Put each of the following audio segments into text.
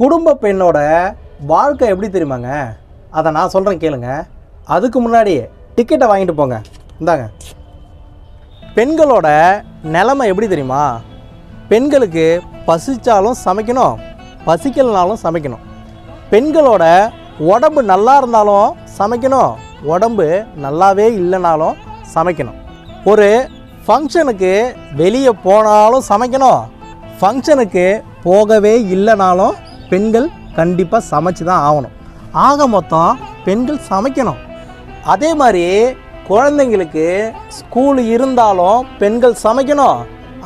குடும்ப பெண்ணோட வாழ்க்கை எப்படி தெரியுமாங்க? அதை நான் சொல்கிறேன் கேளுங்க. அதுக்கு முன்னாடி டிக்கெட்டை வாங்கிட்டு போங்க. இந்தாங்க. பெண்களோட நிலமை எப்படி தெரியுமா? பெண்களுக்கு பசிச்சாலும் சமைக்கணும் பசிக்கலனாலும் சமைக்கணும். பெண்களோட உடம்பு நல்லா இருந்தாலும் சமைக்கணும் உடம்பு நல்லாவே இல்லைனாலும் சமைக்கணும். ஒரு ஃபங்க்ஷனுக்கு வெளியே போனாலும் சமைக்கணும் ஃபங்க்ஷனுக்கு போகவே இல்லைனாலும் பெண்கள் கண்டிப்பாக சமைச்சு தான் ஆகணும். ஆக மொத்தம் பெண்கள் சமைக்கணும். அதே மாதிரி குழந்தைங்களுக்கு ஸ்கூல் இருந்தாலும் பெண்கள் சமைக்கணும்.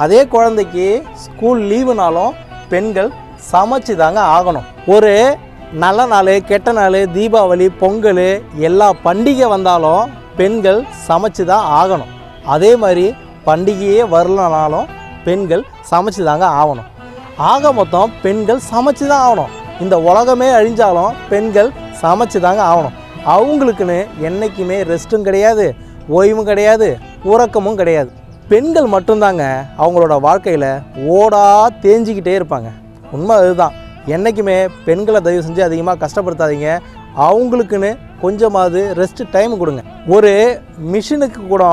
அதே குழந்தைக்கு ஸ்கூல் லீவுனாலும் பெண்கள் சமைச்சு தாங்க ஆகணும். ஒரு நல்ல நாள் கெட்ட நாள் தீபாவளி பொங்கல் எல்லா பண்டிகை வந்தாலும் பெண்கள் சமைச்சு தான் ஆகணும். அதே மாதிரி பண்டிகையே வரலனாலும் பெண்கள் சமைச்சு தாங்க ஆகணும். ஆக மொத்தம் பெண்கள் சமைச்சு தான் ஆகணும். இந்த உலகமே அழிஞ்சாலும் பெண்கள் சமைச்சு தாங்க ஆகணும். அவங்களுக்குன்னு என்றைக்குமே ரெஸ்ட்டும் கிடையாது ஓய்வும் கிடையாது உறக்கமும் கிடையாது. பெண்கள் மட்டும்தாங்க அவங்களோட வாழ்க்கையில் ஓடா தேஞ்சிக்கிட்டே இருப்பாங்க. உண்மை அதுதான். என்றைக்குமே பெண்களை தயவு செஞ்சு அதிகமாக கஷ்டப்படுத்தாதீங்க. அவங்களுக்குன்னு கொஞ்சமாவது ரெஸ்ட்டு டைம் கொடுங்க. ஒரு மிஷினுக்கு கூட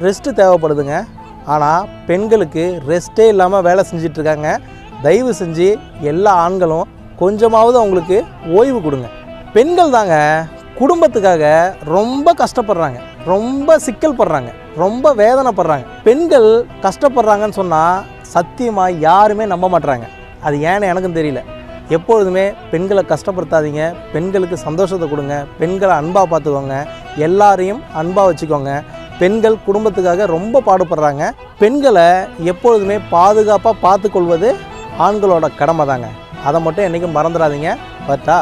ரெஸ்ட்டு தேவைப்படுதுங்க. ஆனால் பெண்களுக்கு ரெஸ்ட்டே இல்லாமல் வேலை செஞ்சிட்ருக்காங்க தயவு செஞ்சு எல்லா ஆண்களும் கொஞ்சமாவது அவங்களுக்கு ஓய்வு கொடுங்க. பெண்கள் தாங்க குடும்பத்துக்காக ரொம்ப கஷ்டப்படுறாங்க. ரொம்ப சிக்கல் படுறாங்க. ரொம்ப வேதனைப்படுறாங்க. பெண்கள் கஷ்டப்படுறாங்கன்னு சொன்னால் சத்தியமாக யாருமே நம்ப மாட்டுறாங்க அது ஏன்னு எனக்கும் தெரியல. எப்பொழுதுமே பெண்களை கஷ்டப்படுத்தாதீங்க. பெண்களுக்கு சந்தோஷத்தை கொடுங்க. பெண்களை அன்பாக பார்த்துக்கோங்க. எல்லாரையும் அன்பாக வச்சுக்கோங்க. பெண்கள் குடும்பத்துக்காக ரொம்ப பாடுபடுறாங்க. பெண்களை எப்பொழுதுமே பாதுகாப்பாக பார்த்துக்கொள்வது ஆண்களோட கடமை தாங்க அதை மட்டும் என்றைக்கும் மறந்துடாதீங்க. பட்டா